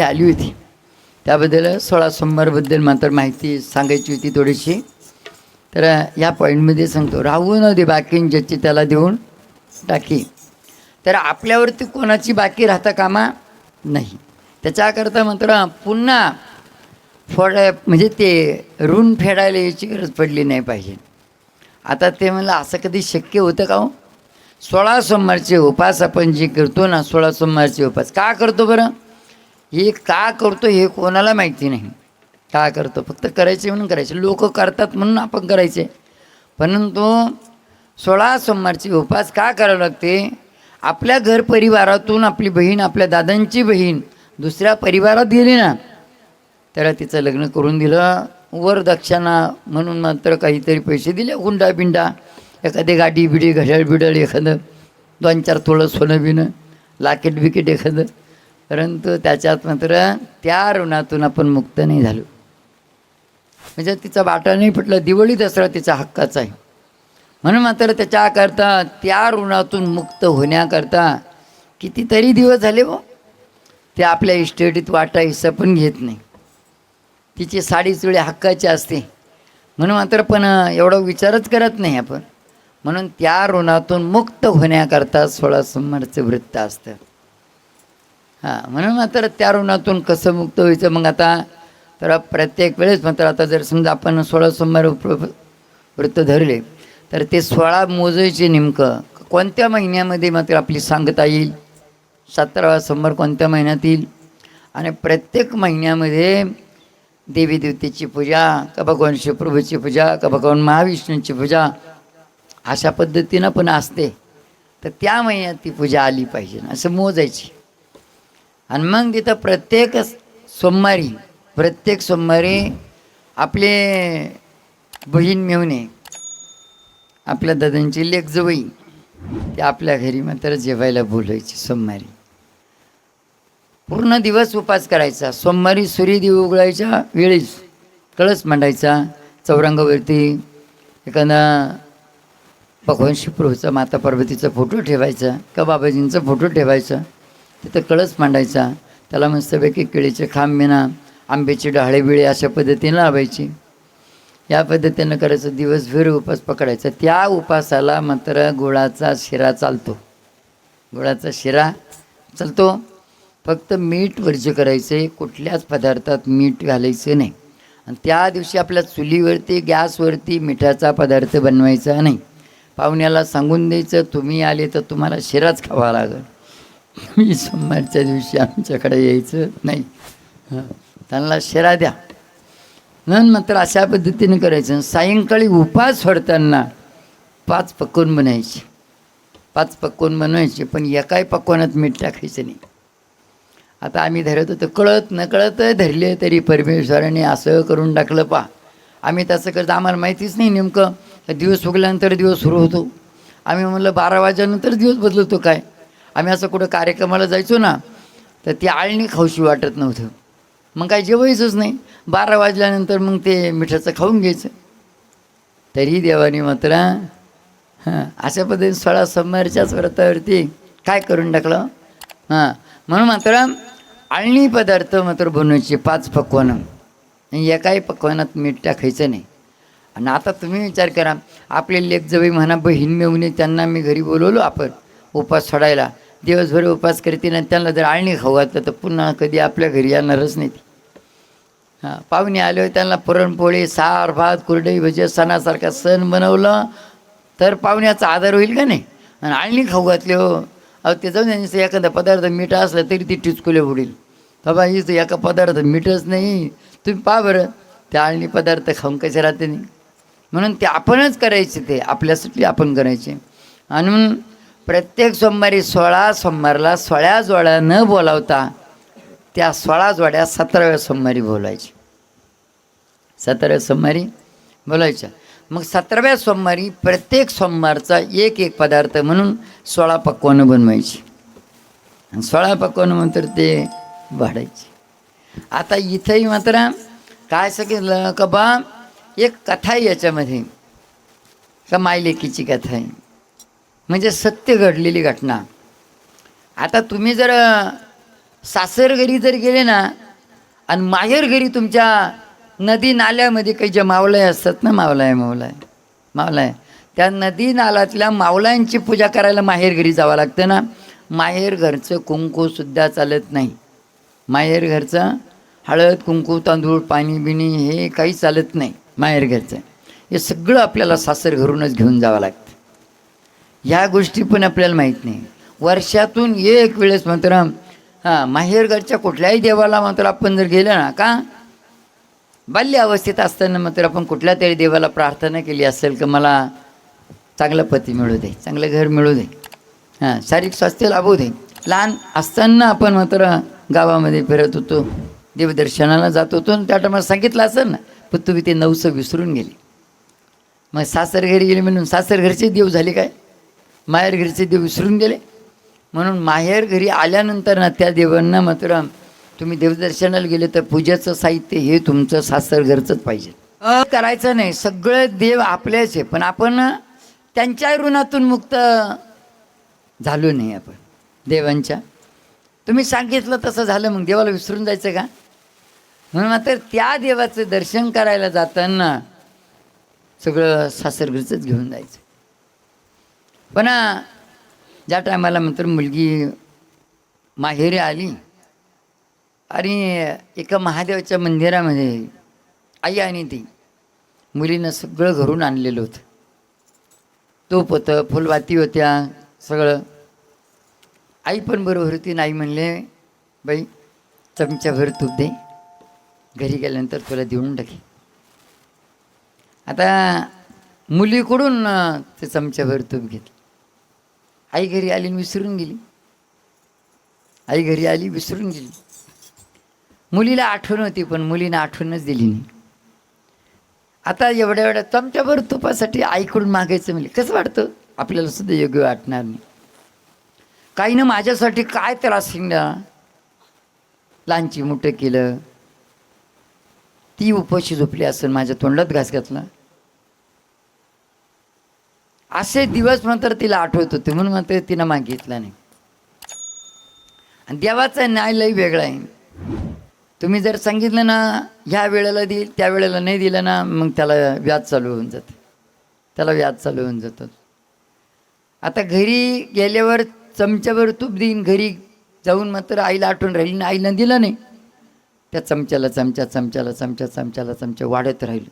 इथे आली होती. त्याबद्दल सोळा सोमवारबद्दल मात्र माहिती सांगायची होती थोडीशी. तर या पॉईंटमध्ये सांगतो. राहू न दे बाकी ज्याची त्याला देऊन टाकी. तर आपल्यावरती कोणाची बाकी राहता कामा नाही. त्याच्याकरता मात्र पुन्हा फोड म्हणजे ते ऋण फेडायला याची गरज पडली नाही पाहिजे. आता ते म्हणलं असं कधी शक्य होतं का हो? सोळा सोमवारचे उपास आपण जे करतो ना सोळा सोमवारचे उपास का करतो बरं? हे का करतो हे कोणाला माहिती नाही. का करतो? फक्त करायचे म्हणून करायचे. लोक करतात म्हणून आपण करायचे. परंतु सोळा सोमवारची उपास का करावं लागते? आपल्या घर परिवारातून आपली बहीण आपल्या दादांची बहीण दुसऱ्या परिवारात गेली ना त्याला तिचं लग्न करून दिलं. वर दक्षिणा म्हणून मात्र काहीतरी पैसे दिले. हुंडा बिंडा एखादी गाडी बिडी घड्याळ बिडळ एखादं दोन चार थोडं सोनं बिनं लाकेट बिकेट एखादं परंतु त्याच्यात मात्र त्या ऋणातून आपण मुक्त नाही झालो. म्हणजे तिचा बाटा नाही फुटलं दिवाळी दसरा तिचा हक्काचा आहे. म्हणून मात्र त्याच्याकरता त्या ऋणातून मुक्त होण्याकरता कितीतरी दिवस झाले व ते आपल्या इस्टेटीत वाटा हिस्सा पण घेत नाही. तिची साडी चुळी हक्काची असते. म्हणून मात्र पण एवढा विचारच करत नाही आपण. म्हणून त्या ऋणातून मुक्त होण्याकरता सोळा सोमवारचं वृत्त असतं. हां म्हणून मात्र त्या ऋणातून कसं मुक्त व्हायचं मग आता? तर प्रत्येक वेळेस मात्र आता जर समजा आपण सोळा सोमवार वृत्त व्रत धरले तर ते सोळा मोजायचे नेमकं कोणत्या महिन्यामध्ये मात्र आपली सांगता येईल? सतरावा सोमवार कोणत्या महिन्यात येईल? आणि प्रत्येक महिन्यामध्ये देवी देवतेची पूजा का भगवान शिवप्रभूची पूजा का भगवान महाविष्णूंची पूजा अशा पद्धतीनं पण असते. तर त्या महिन्यात ती पूजा आली पाहिजे असं मोजायची. आणि मग तिथं प्रत्येक सोमवारी प्रत्येक सोमवारी आपले बहीण मेवणे आपल्या दादांची लेख जवई ते आपल्या घरी मात्र जेवायला बोलायची सोमवारी. पूर्ण दिवस उपास करायचा. सोमवारी सूर्यदेव उघडायच्या वेळेस कळस मांडायचा चौरंगावरती एखादा भगवान शिवप्रभूचा माता पार्वतीचा फोटो ठेवायचा का बाबाजींचा फोटो ठेवायचा. तिथं कळस मांडायचा. त्याला मस्तपैकी केळीचे खांब मिना आंब्याचे डहाळे बिळे अशा पद्धतीनं लावायची. या पद्धतीनं करायचं दिवसभर उपास पकडायचा. त्या उपासाला मात्र गुळाचा शिरा चालतो. गुळाचा शिरा चालतो. फक्त मीठ वर्ज करायचं आहे कुठल्याच पदार्थात मीठ घालायचं नाही. आणि त्या दिवशी आपल्या चुलीवरती गॅसवरती मिठाचा पदार्थ बनवायचा नाही. पाहुण्याला सांगून द्यायचं तुम्ही आले तर तुम्हाला शिराच खावा लागेल. मी सोमवारच्या दिवशी आमच्याकडे यायचं नाही. हं. त्यांना शिरा द्या. म्हणून मात्र अशा पद्धतीने करायचं. सायंकाळी उपास सोडताना पाच पकवान बनायचे पाच पकवान बनवायचे पण एकाही पकवानात मीठ टाकायचं नाही. आता आम्ही धरत होतो कळत न कळत धरले तरी परमेश्वराने असं करून टाकलं पा आम्ही तसं करतो आम्हाला माहितीच नाही नेमकं. दिवस उगल्यानंतर दिवस सुरू होतो. आम्ही म्हणलं बारा वाजल्यानंतर दिवस बदलतो काय? आम्ही असं कुठं कार्यक्रमाला जायचो ना तर ती आळणी खाऊशी वाटत नव्हतं. मग काय जेवायचंच नाही. बारा वाजल्यानंतर मग ते मिठाचं खाऊन घ्यायचं. तरी देवाने मात्र हां अशा पद्धतीने सोळा सोमवारच्याच व्रतावरती काय करून टाकलं? हां म्हणून मात्र आळणी पदार्थ मात्र बनवायचे पाच पक्वानं. आणि एकाही पक्वानात मीठ टाकायचं नाही. आणि आता तुम्ही विचार करा आपले लेख जवळ म्हणा बहीण मेवणे त्यांना मी घरी बोलवलो आपण. उपास सोडायला. दिवसभर उपास करते आणि त्यांना जर आळणी खाऊ घातलं तर पुन्हा कधी आपल्या घरी येणारच नाही ती. हां पाहुणे आले होते त्यांना पुरणपोळी सार भात कुरडई भजे सणासारखा सण बनवलं. तर पाहुण्याचा आदर होईल का नाही? आणि आळणी खाऊ घातले हो. अहो ते जाऊन त्यांचं एखादा पदार्थ मीठ असलं तरी ती टिचकुले उडील बाबा हीच एका पदार्थ मीठच नाही. तुम्ही पा बरं ते आळणी पदार्थ खाऊन कसे राहते नाही म्हणून ते आपणच करायचे ते. आपल्यासाठी आपण करायचे. आणि म्हणून प्रत्येक सोमवारी सोळा सोमवारला सोळ्या जोड्या न बोलावता त्या सोळा जोड्या सतराव्या सोमवारी बोलायच्या. सतराव्या सोमवारी बोलायच्या. मग सतराव्या सोमवारी प्रत्येक सोमवारचा एक एक पदार्थ म्हणून सोळा पक्वानं बनवायची. आणि सोळा पक्वानं मात्र ते वाढायचे. आता इथंही मात्र काय सांगितलं का बा? एक कथा आहे याच्यामध्ये. का मायलेकीची कथा आहे. म्हणजे सत्य घडलेली घटना. आता तुम्ही जर सासर घरी जर गेले ना आणि माहेर घरी तुमच्या नदी नाल्यामध्ये काही जे मावलाय असतात ना मावलाय मावलाय मावलाय त्या नदी नालातल्या मावलांची पूजा करायला माहेर घरी जावं लागतं ना. माहेर घरचं कुंकूसुद्धा चालत नाही. माहेर घरचं हळद कुंकू तांदूळ पाणी बिणी हे काही चालत नाही माहेर घरचं. हे सगळं आपल्याला सासर घरूनच घेऊन जावं लागतं. ह्या गोष्टी पण आपल्याला माहीत नाही. वर्षातून एक वेळेस मात्र हां माहेरघरच्या कुठल्याही देवाला मात्र आपण जर गेलं ना का? बाल्य अवस्थेत असताना मात्र आपण कुठल्या तरी देवाला प्रार्थना केली असेल की मला चांगलं पती मिळू दे चांगलं घर मिळू दे हां शारीरिक स्वास्थ्य लाभू दे. लहान असताना आपण मात्र गावामध्ये फिरत होतो देवदर्शनाला जात होतो आणि त्या टायमाला सांगितलं असेल ना पण तुम्ही ते नवसं विसरून गेले. मग सासर घरी गेले म्हणून सासर घरचे देव झाले काय? माहेर घरचे देव विसरून गेले. म्हणून माहेर घरी आल्यानंतर ना त्या देवांना मात्र तुम्ही देवदर्शनाला गेले तर पूजेचं साहित्य हे तुमचं सासर घरचंच पाहिजे. करायचं नाही. सगळं देव आपलेच आहे. पण आपण त्यांच्या ऋणातून मुक्त झालो नाही आपण. देवांच्या. तुम्ही सांगितलं तसं झालं मग देवाला विसरून जायचं का? म्हणून मात्र त्या देवाचं दर्शन करायला जाताना सगळं सासरघरचंच घेऊन जायचं. पण ज्या टायमाला मात्र मुलगी माहेरी आली आणि एका महादेवाच्या मंदिरामध्ये आई आणि ती मुलीनं सगळं घरून आणलेलं होतं. तोप होतं फुलवाती होत्या सगळं. आई पण बरोबर होती नाही म्हणले बाई चमच्याभर तूप दे. घरी गेल्यानंतर तुला देऊन टाके आता मुलीकडून ते चमच्याभर तूप घेतलं. आई घरी आली आणि विसरून गेली. आई घरी आली विसरून गेली. मुलीला आठवण होती पण मुलीनं आठवणच दिली नाही. आता एवढ्या एवढ्या चमच्याभर तुपासाठी आईकडून मागायचं म्हणजे कसं वाटतं? आपल्याला सुद्धा योग्य वाटणार नाही. काहीनं माझ्यासाठी काय त्रास हिंडा लहानची मोठं केलं. ती उपाशी झोपली असेल माझ्या तोंडात घास घातला. असे दिवस नंतर तिला आठवत होते म्हणून मात्र तिनं मागितला नाही. आणि देवाचा न्याय लई वेगळा आहे. तुम्ही जर सांगितलं ना ह्या वेळेला देईल त्या वेळेला नाही दिलं ना मग त्याला व्याज चालू होऊन जातं. त्याला व्याज चालू होऊन जातं. आता घरी गेल्यावर चमच्यावर तूप देईन घरी जाऊन मात्र आईला आठवण राहिली ना आईला दिलं नाही. त्या चमच्याला चमचा चमच्याला चमचा चमच्याला चमचा वाढत राहिलं.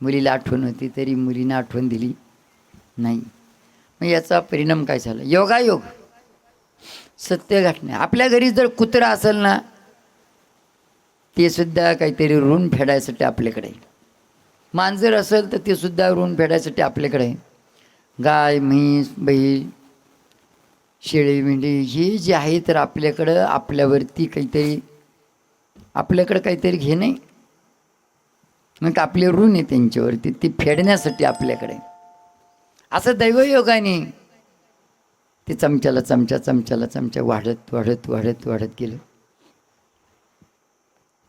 मुलीला आठवण होती तरी मुलीनं आठवण दिली. नाही. मग याचा परिणाम काय झाला? योगायोग. सत्य घटना आपल्या घरी जर कुत्रा असेल ना ते सुद्धा काहीतरी ऋण फेडायसाठी आपल्याकडे. मांजर असेल तर ते सुद्धा ऋण फेडायसाठी आपल्याकडे. गाय म्हैस बैल शेळी मेंढी हे जे आहे तर आपल्याकडं आपल्यावरती काहीतरी आपल्याकडं काहीतरी घे नाही मग आपले ऋण आहे त्यांच्यावरती. ते फेडण्यासाठी आपल्याकडे. असं दैवयोगाने ते चमच्याला चमच्या चमच्याला चमच्या वाढत वाढत वाढत वाढत गेलं.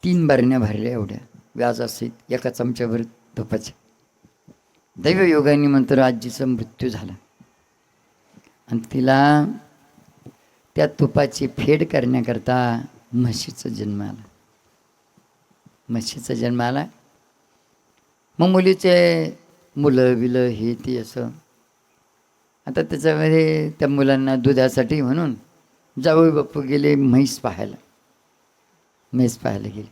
तीन बारण्या भरल्या एवढ्या. व्याज असेल एका चमच्यावर तुपाच्या दैवयोगाने म्हणतो आजीचा मृत्यू झाला. आणि तिला त्या तुपाची फेड करण्याकरता म्हशीचा जन्म आला. म्हशीचा जन्म आला. मग मुलीचे मुलं बिलं हे ते असं आता त्याच्यामध्ये त्या मुलांना दुधासाठी म्हणून जावई बाप्पू गेले म्हैस पाहायला. म्हैस पाहायला गेले.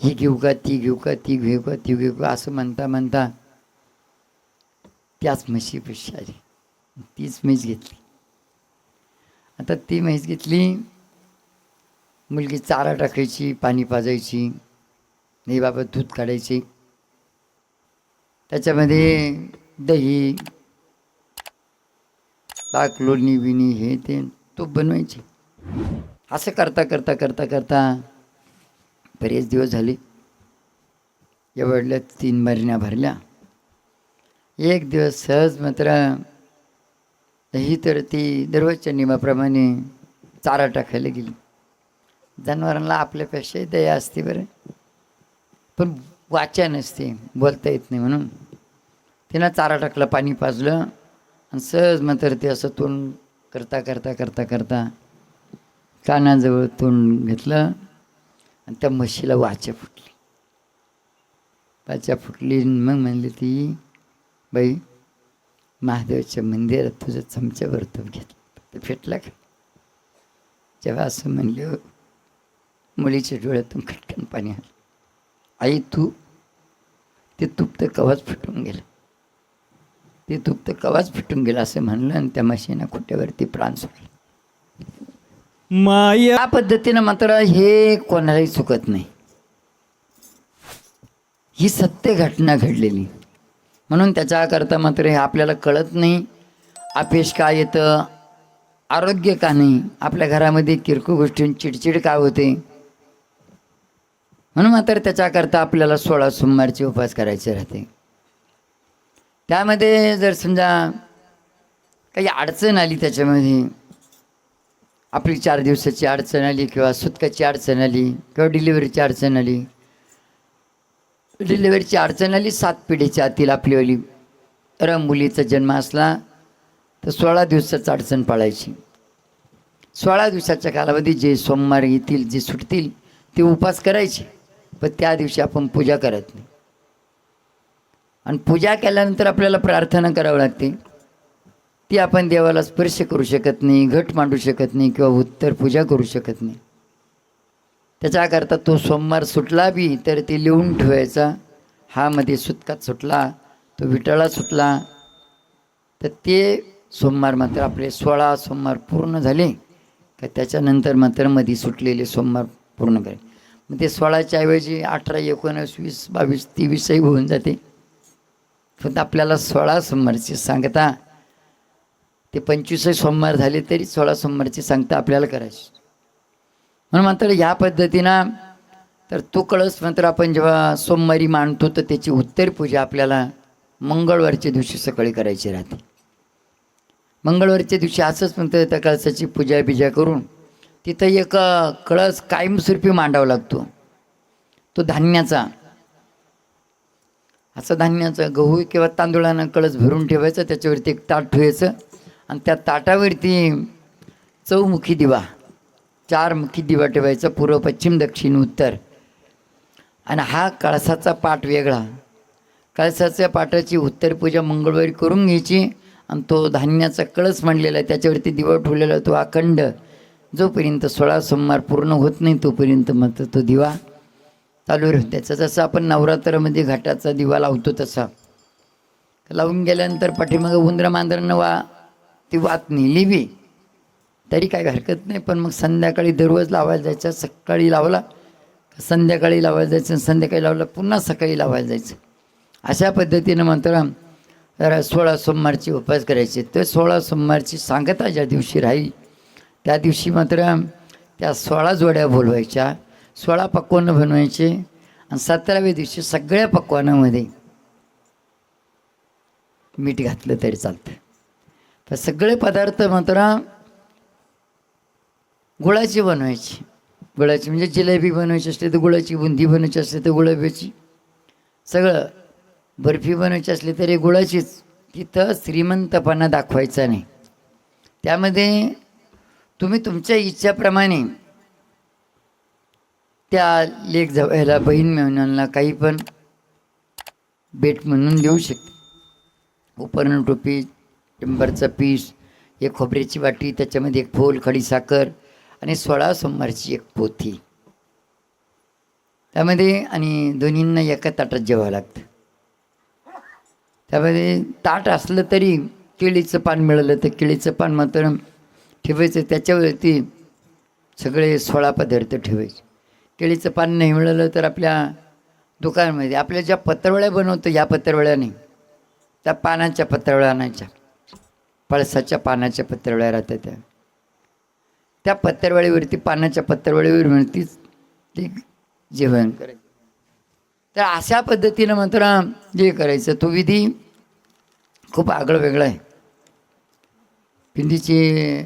ही घेऊ का ती घेऊ का ती घेऊ का ती घेऊ का असं म्हणता म्हणता त्याच म्हशीपेक्षा आली. तीच म्हैस घेतली. आता ती म्हैस घेतली मुलगी चारा टाकायची पाणी पाजायची नाही बाबा दूध काढायची. त्याच्यामध्ये दही लाख लोणी बिणी हे ते तूप बनवायचे. असं करता करता करता करता बरेच दिवस झाले. एवढल्या तीन महिन्या भरल्या. एक दिवस सहज मात्र ही तर ती दररोजच्या नियमाप्रमाणे चारा टाकायला गेली. जनावरांना आपल्यापेक्षाही दया असते बरं. पण वाचा नसते बोलता येत नाही म्हणून. तिनं चारा टाकला पाणी पाजलं. आणि सहज मात्र ते असं तोंड करता करता करता करता कानाजवळ तोंड घेतलं आणि त्या म्हशीला वाचा फुटली. वाचा फुटली मग म्हणली ती बाई महादेवाच्या मंदिरात तुझं चमच्यावर तूप घेतलं. ते फेटला का? जेव्हा असं म्हणले हो. मुलीच्या डोळ्यातून खटकन पाणी आलं. आई तू ते तूप तर कवाच फुटून गेलं. ते तूप तर कवाच फुटून गेलं असं म्हणलं आणि त्या म्हशीनं खुट्यावरती प्राण सोडले. माया या पद्धतीनं मात्र हे कोणालाही चुकत नाही. ही सत्य घटना घडलेली. म्हणून त्याच्याकरता मात्र हे आपल्याला कळत नाही. अपयश का येतं? आरोग्य का नाही? आपल्या घरामध्ये किरकोळ गोष्टी चिडचिड का होते? म्हणून मात्र त्याच्याकरता आपल्याला सोळा सोमवारचे उपवास करायचे राहते. त्यामध्ये जर समजा काही अडचण आली त्याच्यामध्ये आपली चार दिवसाची अडचण आली किंवा सुतकाची अडचण आली किंवा डिलिव्हरीची अडचण आली डिलिव्हरीची अडचण आली सात पिढीच्या आतील आपलीवाली र मुलीचा जन्म असला तर सोळा दिवसाचं अडचण पाळायची. सोळा दिवसाच्या कालावधी जे सोमवार येतील जे सुटतील ते उपास करायचे. पण त्या दिवशी आपण पूजा करत नाही. आणि पूजा केल्यानंतर आपल्याला प्रार्थना करावं लागते. ती आपण देवाला स्पर्श करू शकत नाही घट मांडू शकत नाही किंवा उत्तर पूजा करू शकत नाही. त्याच्याकरता तो सोमवार सुटला बी तर ते लिहून ठेवायचा. हा मध्ये सुतकात सुटला तो विटाळा सुटला. तर ते सोमवार मात्र आपले सोळा सोमवार पूर्ण झाले का त्याच्यानंतर मात्रमध्ये सुटलेले सोमवार पूर्ण करे मग ते सोळाच्या ऐवजी अठरा एकोणीस वीस बावीस तेवीसही होऊन जाते. फक्त आपल्याला सोळा सोमवारची सांगता ते पंचवीसही सोमवार झाले तरी सोळा सोमवारची सांगता आपल्याला करायची. म्हणून मात्र ह्या पद्धतीनं तर तो कळस मात्र आपण जेव्हा सोमवारी मांडतो तर त्याची उत्तर पूजा आपल्याला मंगळवारच्या दिवशी सकाळी करायची राहते. मंगळवारच्या दिवशी असंच म्हणतं त्या कळसाची पूजा बिजा करून तिथं एक कळस कायमस्वरूपी मांडावा लागतो. तो धान्याचा असं धान्याचं गहू किंवा तांदूळानं कळस भरून ठेवायचं त्याच्यावरती एक ताट ठेवायचं. आणि त्या ताटावरती चौमुखी दिवा चार मुखी दिवा ठेवायचा पूर्व पश्चिम दक्षिण उत्तर. आणि हा कळसाचा पाठ वेगळा. कळसाच्या पाठाची उत्तर पूजा मंगळवारी करून घ्यायची आणि तो धान्याचा कळस मांडलेला आहे त्याच्यावरती दिवा ठेवलेला आहे, तो अखंड. जोपर्यंत सोळा सोमवार पूर्ण होत नाही तोपर्यंत मात्र तो दिवा चालू राहतो. त्याचा जसं आपण नवरात्रामध्ये घाटाचा दिवा लावतो तसा. लावून गेल्यानंतर पाठीमागं उंदरा मांजरांना वा ती वात नेली बी तरी काय हरकत नाही पण मग संध्याकाळी दररोज लावायला जायचं सकाळी लावला संध्याकाळी लावायला जायचं संध्याकाळी लावला पुन्हा सकाळी लावायला जायचं. अशा पद्धतीनं मात्र जरा सोळा सोमवारची उपास करायचे. तर सोळा सोमवारची सांगता ज्या दिवशी राहील त्या दिवशी मात्र त्या सोळा जोड्या बोलवायच्या. सोळा पक्वानं बनवायचे आणि सतराव्या दिवशी सगळ्या पक्वानामध्ये मीठ घातलं तरी चालतं. पण सगळे पदार्थ मात्र गुळाची बनवायची. गुळाची म्हणजे जिलेबी बनवायची असली तर गुळाची बुंदी बनवायची असली तर गुळाब्याची सगळं बर्फी बनवायची असली तरी गुळाचीच. तिथं श्रीमंतपणा दाखवायचा नाही. त्यामध्ये तुम्ही तुमच्या इच्छाप्रमाणे त्या लेख जवळला बहीण मेहनांना काही पण भेट म्हणून देऊ शकते. उपरण टोपी टिंबरचा पीस एक खोबऱ्याची वाटी त्याच्यामध्ये एक फोल खडी साखर आणि सोळा सोमवारची एक पोथी. त्यामध्ये आणि दोन्हींना एका ताटात जेवावं लागतं. त्यामध्ये ताट असलं तरी केळीचं पान मिळालं तर केळीचं पान मात्र ठेवायचं. त्याच्यावरती सगळे सोळा पदार्थ ठेवायचे. केळीचं पान नाही मिळालं तर आपल्या दुकानामध्ये आपल्या ज्या पत्रवळ्या बनवतो या पत्रवळ्या नाही. त्या पानाच्या पत्रवळ्या आणायच्या. पळसाच्या पानाच्या पत्रवळ्या राहतात त्या. त्या पत्रवळीवरती पानाच्या पत्रवळीवरतीच ते जेवण करायचं. तर अशा पद्धतीनं मात्र जे करायचं तो विधी खूप आगळं वेगळा आहे. पिंडीची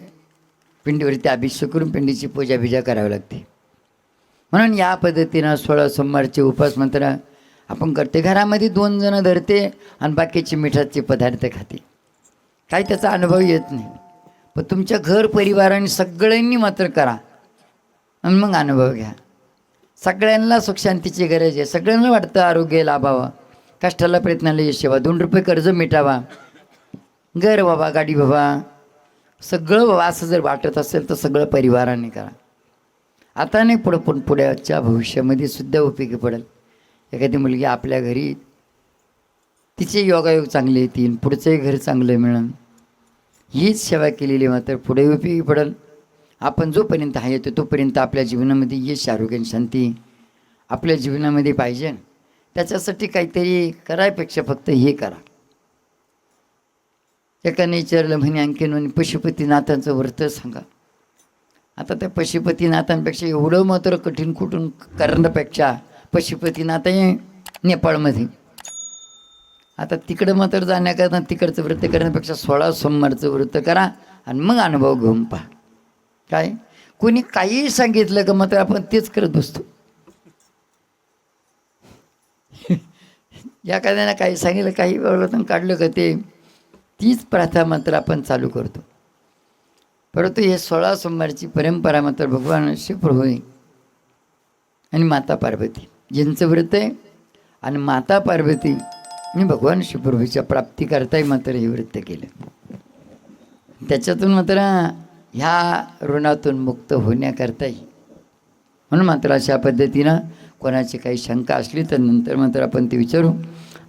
पिंडीवरती अभिषेक करून पिंडीची पूजा बिजा करावी लागते. म्हणून या पद्धतीनं सोळा सोमवारचे उपास मात्र आपण करते. घरामध्ये दोन जणं धरते आणि बाकीचे मिठाचे पदार्थ खाते. काही त्याचा अनुभव येत नाही. पण तुमच्या घर परिवाराने सगळ्यांनी मात्र करा. आणि मग अनुभव घ्या. सगळ्यांना सुखशांतीची गरज आहे. सगळ्यांना वाटतं आरोग्य लाभावं. कष्टाला प्रयत्नाला यश यावा. दोन रुपये कर्ज मिटावा. घर बाबा गाडी बाबा सगळं बाबा असं जर वाटत असेल तर सगळं परिवाराने करा. आता नाही पुढं पण पुढ्याच्या भविष्यामध्ये सुद्धा उपयोगी पडेल. एखादी मुलगी आपल्या घरी तिचे योगायोग चांगले येतील पुढचंही घर चांगलं मिळेल. हीच सेवा केलेली मात्र पुढे उपयोगी पडेल. आपण जोपर्यंत आहे येतो तोपर्यंत आपल्या जीवनामध्ये यश आरोग्य आणि शांती आपल्या जीवनामध्ये पाहिजे. त्याच्यासाठी काहीतरी करायपेक्षा फक्त हे करा. एकाने विचारलं म्हणे आणखीन म्हणे पशुपतीनाथांचं व्रत सांगा. आता त्या पशुपतीनाथांपेक्षा एवढं मात्र कठीण कुठून करण्यापेक्षा पशुपतीनाथ नेपाळमध्ये. आता तिकडं मात्र जाण्याकरता तिकडचं व्रत करण्यापेक्षा सोळा सोमवारचं व्रत करा आणि मग अनुभव घेऊन पहा. काय? कोणी काहीही सांगितलं का मात्र आपण तेच करत बसतो? एखाद्यानं काही सांगितलं काही वेळातून काढलं का ते? तीच प्रथा मात्र आपण चालू करतो. परंतु हे सोळा सोमवारची परंपरा मात्र भगवान शिवप्रभू आहे. आणि माता पार्वती यांचं व्रत आहे आणि माता पार्वती आणि भगवान शिवप्रभूच्या प्राप्तीकरताही मात्र हे व्रत केलं. त्याच्यातून मात्र ह्या ऋणातून मुक्त होण्याकरताही म्हणून मात्र अशा पद्धतीनं कोणाची काही शंका असली तर नंतर मात्र आपण ते विचारू.